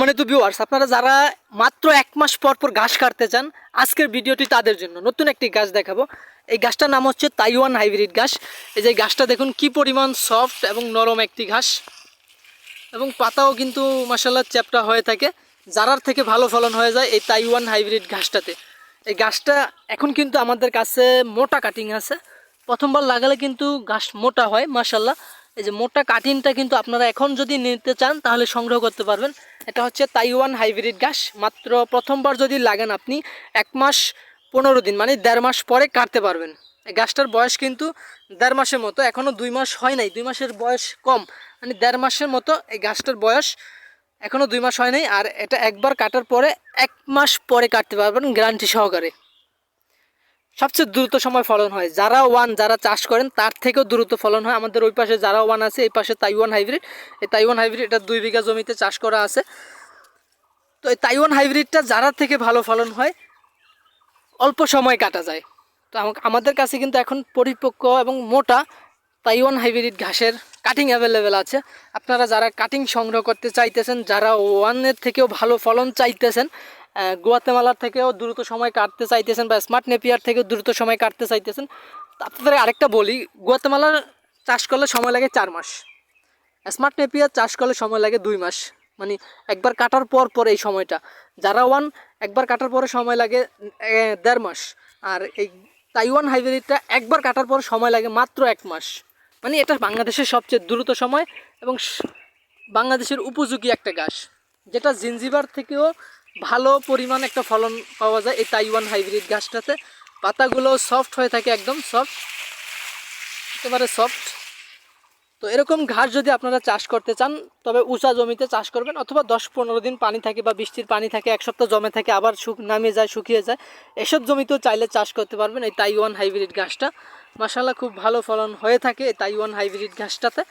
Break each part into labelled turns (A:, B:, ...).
A: মানে তো ভিউয়ার্স আপনারা যারা মাত্র এক মাস পর পর ঘাস কাটতে চান, আজকের ভিডিওটি তাদের জন্য। নতুন একটি গাছ দেখাবো। এই গাছটার নাম হচ্ছে তাইওয়ান হাইব্রিড ঘাস। এই যে গাছটা দেখুন, কি পরিমাণ সফট এবং নরম একটি ঘাস। এবং পাতাও কিন্তু মাসাল্লাহ চ্যাপটা হয়ে থাকে। জারার থেকে ভালো ফলন হয়ে যায় এই তাইওয়ান হাইব্রিড ঘাসটাতে। এই গাছটা এখন কিন্তু আমাদের কাছে মোটা কাটিং আছে। প্রথমবার লাগালে কিন্তু গাছ মোটা হয় মাসাল্লাহ এই যে মোটা কাটিংটা কিন্তু আপনারা এখন যদি নিতে চান, তাহলে সংগ্রহ করতে পারবেন। এটা হচ্ছে তাইওয়ান হাইব্রিড ঘাস। মাত্র প্রথমবার যদি লাগান আপনি, এক মাস পনেরো দিন মানে দেড় মাস পরে কাটতে পারবেন। এই গাছটার বয়স কিন্তু দেড় মাসের মতো এখনও দুই মাস হয় নাই, দুই মাসের বয়স কম। মানে দেড় মাসের মতো এই গাছটার বয়স এখনও দুই মাস হয় নাই, আর এটা একবার কাটার পরে এক মাস পরে কাটতে পারবেন গ্যারান্টি সহকারে। সবচেয়ে দ্রুত সময় ফলন হয়। যারা ওয়ান, যারা চাষ করেন, তার থেকেও দ্রুত ফলন হয়। আমাদের ওই পাশে যারা ওয়ান আছে, এই পাশে তাইওয়ান হাইব্রিড। এই তাইওয়ান হাইব্রিড, এটা দুই বিঘা জমিতে চাষ করা আছে। তো এই তাইওয়ান হাইব্রিডটা যারা থেকে ভালো ফলন হয়, অল্প সময় কাটা যায়। তো আমা- আমাদের কাছে কিন্তু এখন পরিপক্ক এবং মোটা তাইওয়ান হাইব্রিড ঘাসের কাটিং অ্যাভেলেবেল আছে। আপনারা যারা কাটিং সংগ্রহ করতে চাইতেছেন, যারা ওয়ানের থেকেও ভালো ফলন চাইতেছেন গুয়াতেমালার থেকেও দ্রুত সময় কাটতে চাইতেছেন বা স্মার্ট নেপিয়ার থেকেও দ্রুত সময় কাটতে চাইতেছেন। আপনাদের আরেকটা বলি, গুয়াতেমালার চাষ করলে সময় লাগে চার মাস। স্মার্ট নেপিয়ার চাষ করলে সময় লাগে দুই মাস। মানে একবার কাটার পর পর এই সময়টা। যারা ওয়ান, একবার কাটার পরে সময় লাগে দেড় মাস। আর এই তাইওয়ান হাইব্রিডটা একবার কাটার পর সময় লাগে মাত্র এক মাস। মানে এটা বাংলাদেশের সবচেয়ে দ্রুত সময় এবং বাংলাদেশের উপযোগী একটা গাছ। যেটা জিঞ্জিবার থেকেও ভালো পরিমাণ একটা ফলন পাওয়া যায় এই তাইওয়ান হাইব্রিড গাছটাতে পাতাগুলো সফট হয়ে থাকে একদম সফট একেবারে সফট তো এরকম ঘাস যদি আপনারা চাষ করতে চান, তবে উঁচা জমিতে চাষ করবেন অথবা দশ পনেরো দিন পানি থাকে বা বৃষ্টির পানি থাকে, এক সপ্তাহ জমে থাকে, আবার শুক নামিয়ে যায়, শুকিয়ে যায়, এসব জমিতেও চাইলে চাষ করতে পারবেন এই তাইওয়ান হাইব্রিড ঘাসটা। মাসাল্লাহ খুব ভালো ফলন হয়ে থাকে এই তাইওয়ান হাইব্রিড ঘাসটাতে।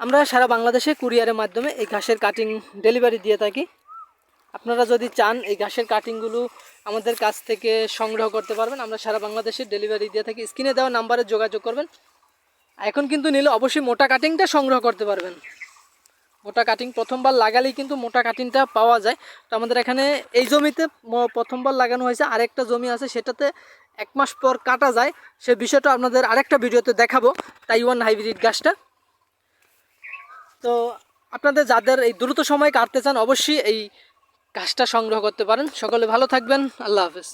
A: আমরা সারা বাংলাদেশে কুরিয়ারের মাধ্যমে এই ঘাসের কাটিং ডেলিভারি দিয়ে থাকি। আপনারা যদি চান এই ঘাসের কাটিংগুলো আমাদের কাছ থেকে সংগ্রহ করতে পারবেন, আমরা সারা বাংলাদেশে ডেলিভারি দিয়ে থাকি। স্ক্রিনে দেওয়া নাম্বারে যোগাযোগ করবেন। এখন কিন্তু নিলে অবশ্যই মোটা কাটিংটা সংগ্রহ করতে পারবেন। মোটা কাটিং প্রথমবার লাগালেই কিন্তু মোটা কাটিংটা পাওয়া যায়। তো আমাদের এখানে এই জমিতে প্রথমবার লাগানো হয়েছে। আরেকটা জমি আছে, সেটাতে এক মাস পর কাটা যায়। সে বিষয়টা আপনাদের আরেকটা ভিডিওতে দেখাবো তাইওয়ান হাইব্রিড গাছটা তো আপনাদের যাদের এই দ্রুত সময় কাটতে চান, অবশ্যই এই গাছটা সংগ্রহ করতে পারেন। সকলে ভালো থাকবেন। আল্লাহ হাফেজ।